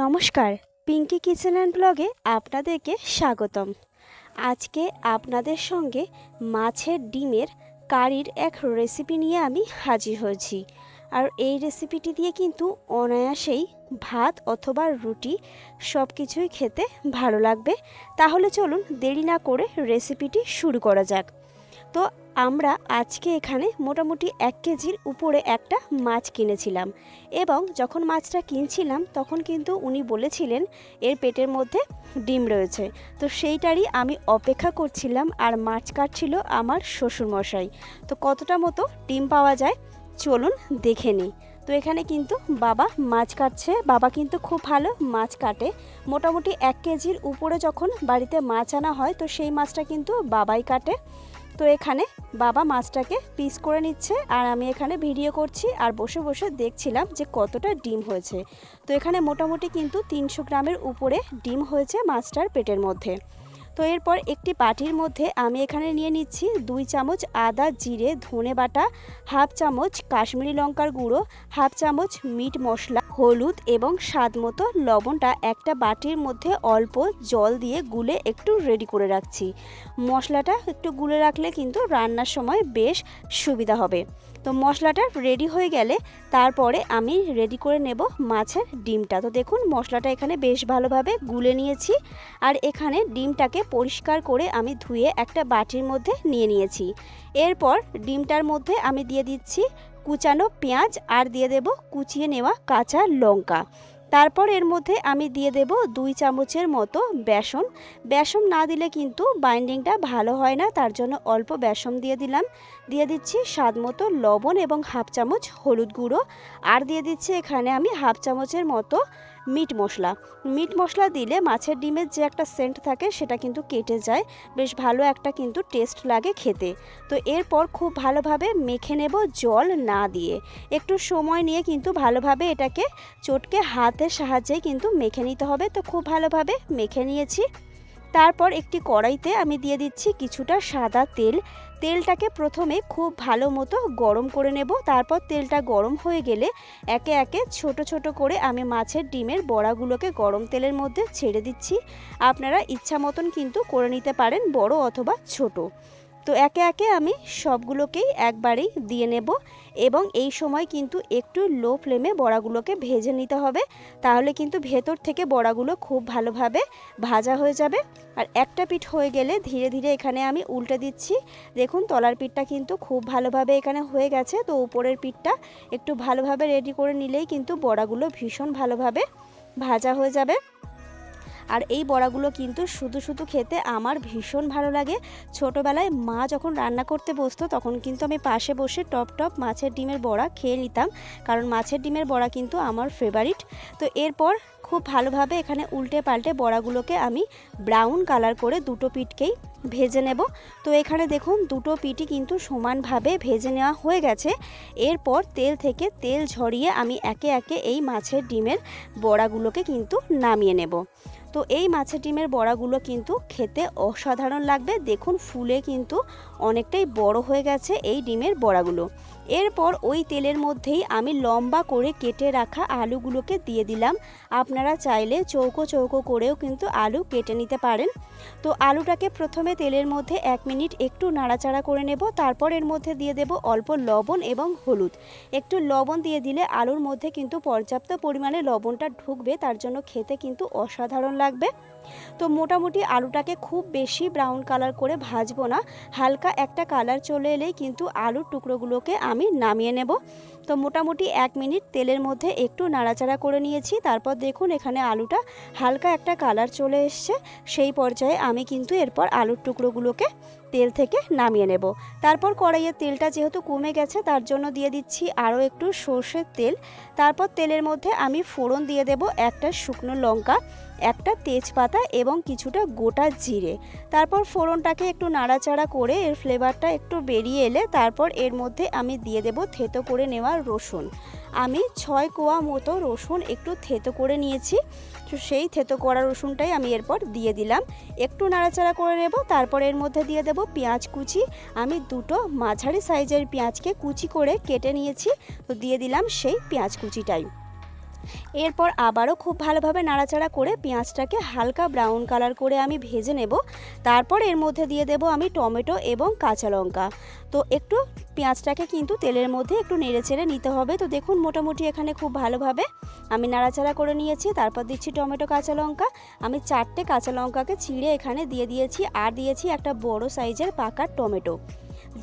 নমস্কার Pinki kitchen and ব্লগে আপনাদেরকে স্বাগতম। আজকে আপনাদের সঙ্গে মাছের ডিমের কারির এক রেসিপি নিয়ে আমি হাজির হয়েছি। আর এই রেসিপিটি দিয়ে কিন্তু অনায়াসেই ভাত অথবা রুটি সব কিছুই খেতে ভালো লাগবে। তাহলে চলুন দেরি না করে রেসিপিটি শুরু করা যাক। তো আমরা আজকে এখানে মোটামুটি এক কেজির উপরে একটা মাছ কিনেছিলাম। এবং যখন মাছটা কিনছিলাম, তখন কিন্তু উনি বলেছিলেন, এর পেটের মধ্যে ডিম রয়েছে। তো সেইটারই আমি অপেক্ষা করছিলাম, আর মাছ কাটছিল আমার শ্বশুরমশাই। তো কতটা মতো ডিম পাওয়া যায়, চলুন দেখে নিই। তো এখানে কিন্তু বাবা মাছ কাটছে। বাবা কিন্তু খুব ভালো মাছ কাটে। মোটামুটি এক কেজির উপরে যখন বাড়িতে মাছ আনা হয়, তো সেই মাছটা কিন্তু বাবাই কাটে। তো এখানে বাবা মাছটাকে পিস করে নিচ্ছে আর আমি এখানে ভিডিও করছি আর বসে বসে দেখছিলাম যে কতটা ডিম হয়েছে। তো এখানে মোটামুটি কিন্তু তিনশো গ্রামের উপরে ডিম হয়েছে মাছটার পেটের মধ্যে। তো এরপর একটি পাটির মধ্যে আমি এখানে নিয়ে নিচ্ছি দুই চামচ আদা, জিরে, ধনে বাটা, হাফ চামচ কাশ্মীরি লঙ্কার গুঁড়ো, হাফ চামচ মিট মশলা হলুদ এবং স্বাদ মতো লবণটা একটা বাটির মধ্যে অল্প জল দিয়ে গুলে একটু রেডি করে রাখছি। মশলাটা একটু গুলে রাখলে কিন্তু রান্নার সময় বেশ সুবিধা হবে। তো মশলাটা রেডি হয়ে গেলে তারপরে আমি রেডি করে নেব মাছের ডিমটা। তো দেখুন, মশলাটা এখানে বেশ ভালোভাবে গুলে নিয়েছি আর এখানে ডিমটাকে পরিষ্কার করে আমি ধুয়ে একটা বাটির মধ্যে নিয়ে নিয়েছি। এরপর ডিমটার মধ্যে আমি দিয়ে দিচ্ছি কুচানো পেঁয়াজ আর দিয়ে দেব কুচিয়ে নেওয়া কাঁচা লঙ্কা। তারপর এর মধ্যে আমি দিয়ে দেব দুই চামচের মতো বেসন। বেসন না দিলে কিন্তু বাইন্ডিংটা ভালো হয় না, তার জন্য অল্প বেসন দিয়ে দিলাম। দিয়ে দিচ্ছি স্বাদ মতো লবণ এবং হাফ চামচ হলুদ গুঁড়ো। আর দিয়ে দিচ্ছি এখানে আমি হাফ চামচের মতো মিট মশলা। মিট মশলা দিলে মাছের ডিমের যে একটা সেন্ট থাকে সেটা কিন্তু কেটে যায়। বেশ ভালো একটা কিন্তু টেস্ট লাগে খেতে। তো এরপর খুব ভালোভাবে মেখে নেব জল না দিয়ে। একটু সময় নিয়ে কিন্তু ভালোভাবে এটাকে চটকে হাতের সাহায্যে কিন্তু মেখে নিতে হবে। তো খুব ভালোভাবে মেখে নিয়েছি। তারপর একটি কড়াইতে আমি দিয়ে দিচ্ছি কিছুটা সাদা তেল। তেলটাকে প্রথমে খুব ভালো মতো গরম করে নেব। তারপর তেলটা গরম হয়ে গেলে একে একে ছোট ছোট করে আমি মাছের ডিমের বড়াগুলোকে গরম তেলের মধ্যে ছেড়ে দিচ্ছি। আপনারা ইচ্ছা মতন কিন্তু করে নিতে পারেন, বড় অথবা ছোট। তো একে একে আমি সবগুলোকেই একবারেই দিয়ে নেব এবং এই সময় কিন্তু একটু লো ফ্লেমে বড়াগুলোকে ভেজে নিতে হবে। তাহলে কিন্তু ভেতর থেকে বড়াগুলো খুব ভালোভাবে ভাজা হয়ে যাবে। আর একটা পিঠ হয়ে গেলে ধীরে ধীরে এখানে আমি উল্টে দিচ্ছি। দেখুন, তলার পিঠটা কিন্তু খুব ভালোভাবে এখানে হয়ে গেছে। তো উপরের পিঠটা একটু ভালোভাবে রেডি করে নিলেই কিন্তু বড়াগুলো ভীষণ ভালোভাবে ভাজা হয়ে যাবে। আর এই বড়াগুলো কিন্তু শুধু শুধু খেতে আমার ভীষণ ভালো লাগে। ছোটোবেলায় মা যখন রান্না করতে বসতো, তখন কিন্তু আমি পাশে বসে টপ টপ মাছের ডিমের বড়া খেয়ে নিতাম। কারণ মাছের ডিমের বড়া কিন্তু আমার ফেভারিট তো এরপর খুব ভালোভাবে এখানে উল্টে পাল্টে বড়াগুলোকে আমি ব্রাউন কালার করে দুটো পিঠকেই ভেজে নেব। তো এখানে দেখুন, দুটো পিঠই কিন্তু সমানভাবে ভেজে নেওয়া হয়ে গেছে। এরপর তেল থেকে তেল ঝরিয়ে আমি একে একে এই মাছের ডিমের বড়াগুলোকে কিন্তু নামিয়ে নেব। তো এই মাছের ডিমের বড়াগুলো কিন্তু খেতে অসাধারণ লাগবে। দেখুন ফুলে কিন্তু অনেকটাই বড় হয়ে গেছে এই ডিমের বড়াগুলো। এরপর ওই তেলের মধ্যেই আমি লম্বা করে কেটে রাখা আলুগুলোকে দিয়ে দিলাম। আপনারা চাইলে চৌকো চৌকো করেও কিন্তু আলু কেটে নিতে পারেন। তো আলুটাকে প্রথমে তেলের মধ্যে এক মিনিট একটু নাড়াচাড়া করে নেব। তারপর এর মধ্যে দিয়ে দেব অল্প লবণ এবং হলুদ। একটু লবণ দিয়ে দিলে আলুর মধ্যে কিন্তু পর্যাপ্ত পরিমাণে লবণটা ঢুকবে, তার জন্য খেতে কিন্তু অসাধারণ লাগবে। তো মোটামুটি আলুটাকে খুব বেশি ব্রাউন কালার করে ভাজবো না। হালকা একটা কালার চলে এলেই কিন্তু আলুর টুকরোগুলোকে আমি নামিয়ে নেব। তো মোটামুটি এক মিনিট তেলের মধ্যে একটু নাড়াচাড়া করে নিয়েছি। তারপর দেখুন এখানে আলুটা হালকা একটা কালার চলে এসছে। সেই পর্যায়ে আমি কিন্তু এরপর আলুর টুকরোগুলোকে তেল থেকে নামিয়ে নেব। তারপর কড়াইয়ের তেলটা যেহেতু কমে গেছে, তার জন্য দিয়ে দিচ্ছি আরও একটু সর্ষের তেল। তারপর তেলের মধ্যে আমি ফোড়ন দিয়ে দেব একটা শুকনো লঙ্কা। একটা তেজপাতা এবং কিছুটা গোটা জিরে। তারপর ফোড়নটাকে একটু নাড়াচাড়া করে এর ফ্লেভারটা একটু বেরিয়ে এলে তারপর এর মধ্যে আমি দিয়ে দেব থেতো করে নেওয়া রসুন। আমি ছয় কোয়া মতো রসুন একটু থেতো করে নিয়েছি। তো সেই থেতো করা রসুনটাই আমি এরপর দিয়ে দিলাম। একটু নাড়াচাড়া করে নেব, তারপর এর মধ্যে দিয়ে দেব পেঁয়াজ কুচি। আমি দুটো মাঝারি সাইজের পেঁয়াজকে কুচি করে কেটে নিয়েছি। তো দিয়ে দিলাম সেই পেঁয়াজ কুচিটাই। এরপর আবারও খুব ভালোভাবে নাড়াচাড়া করে পেঁয়াজটাকে হালকা ব্রাউন কালার করে আমি ভেজে নেব। তারপর এর মধ্যে দিয়ে দেব আমি টমেটো এবং কাঁচা লঙ্কা। তো একটু পেঁয়াজটাকে কিন্তু তেলের মধ্যে একটু নেড়ে চেড়ে নিতে হবে। তো দেখুন মোটামুটি এখানে খুব ভালোভাবে আমি নাড়াচাড়া করে নিয়েছি। তারপর দিচ্ছি টমেটো, কাঁচা লঙ্কা। আমি চারটে কাঁচা লঙ্কাকে ছিঁড়ে এখানে দিয়ে দিয়েছি আর দিয়েছি একটা বড় সাইজের পাকা টমেটো।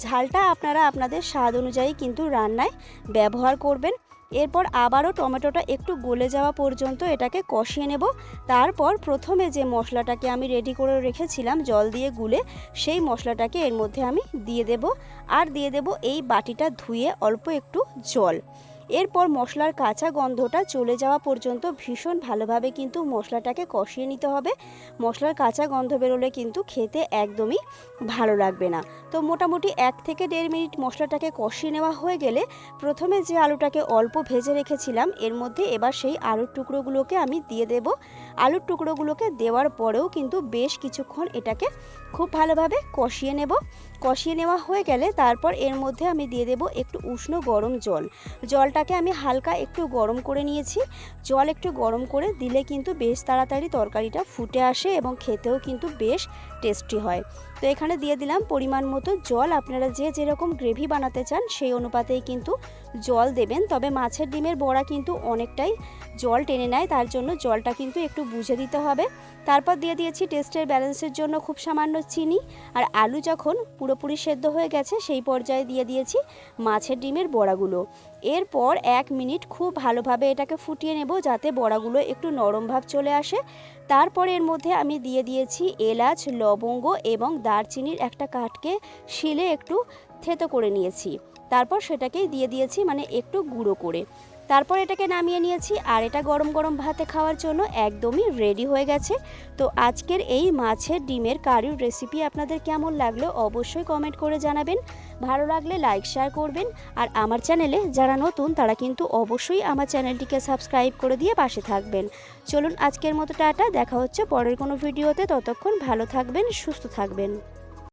ঝালটা আপনারা আপনাদের স্বাদ অনুযায়ী কিন্তু রান্নায় ব্যবহার করবেন। এরপর আবারও টমেটোটা একটু গলে যাওয়া পর্যন্ত এটাকে কষিয়ে নেব। তারপর প্রথমে যে মশলাটাকে আমি রেডি করে রেখেছিলাম জল দিয়ে গুলে, সেই মশলাটাকে এর মধ্যে আমি দিয়ে দেব। আর দিয়ে দেব এই বাটিটা ধুয়ে অল্প একটু জল। এরপর মশলার কাঁচা গন্ধটা চলে যাওয়া পর্যন্ত ভীষণ ভালোভাবে কিন্তু মশলাটাকে কষিয়ে নিতে হবে। মশলার কাঁচা গন্ধ বেরোলে কিন্তু খেতে একদমই ভালো লাগবে না। তো মোটামুটি এক থেকে দেড় মিনিট মশলাটাকে কষিয়ে নেওয়া হয়ে গেলে প্রথমে যে আলুটাকে অল্প ভেজে রেখেছিলাম, এর মধ্যে এবার সেই আলুর টুকরোগুলোকে আমি দিয়ে দেব। আলুর টুকরোগুলোকে দেওয়ার পরেও কিন্তু বেশ কিছুক্ষণ এটাকে খুব ভালোভাবে কষিয়ে নেব। কষিয়ে নেওয়া হয়ে গেলে তারপর এর মধ্যে আমি দিয়ে দেব একটু উষ্ণ গরম জল। জলটাকে আমি হালকা একটু গরম করে নিয়েছি। জল একটু গরম করে দিলে কিন্তু বেশ তাড়াতাড়ি তরকারিটা ফুটে আসে এবং খেতেও কিন্তু বেশ টেস্টি হয়। তো এখানে দিয়ে দিলাম পরিমাণ মতো জল। আপনারা যে যেরকম গ্রেভি বানাতে চান সেই অনুপাতেই কিন্তু জল দেবেন, তবে মাছের ডিমের বড়া কিন্তু অনেকটাই জল টেনে নেয়, তার জন্য জলটা কিন্তু একটু বুঝে দিতে হবে। তারপর দিয়ে দিয়েছি টেস্টের ব্যালেন্সের জন্য খুব সামান্য চিনি, আর আলু যখন পুরোপুরি সেদ্ধ হয়ে গেছে, সেই পর্যায়ে দিয়ে দিয়েছি মাছের ডিমের বড়াগুলো। এরপর এক মিনিট খুব ভালোভাবে এটাকে ফুটিয়ে নেব, যাতে বড়াগুলো একটু নরম ভাব চলে আসে। তারপর এর মধ্যে আমি দিয়ে দিয়েছি এলাচ, লবঙ্গ এবং দারচিনির একটা কাঠকে শিলে একটু থেতো করে নিয়েছি। তারপর সেটাকেই দিয়ে দিয়েছি মানে একটু গুঁড়ো করে। তারপর এটাকে নামিয়ে নিয়েছি আর এটা গরম গরম ভাতে খাওয়ার জন্য একদমই রেডি হয়ে গেছে। তো আজকের এই মাছের ডিমের কারির রেসিপি আপনাদের কেমন লাগল অবশ্যই কমেন্ট করে জানাবেন। ভালো লাগলে লাইক শেয়ার করবেন আর আমার চ্যানেলে যারা নতুন তারা কিন্তু অবশ্যই আমার চ্যানেলটিকে সাবস্ক্রাইব করে দিয়ে পাশে থাকবেন। চলুন আজকের মতো টাটা, দেখা হচ্ছে পরের কোনো ভিডিওতে ততক্ষণ ভালো থাকবেন, সুস্থ থাকবেন।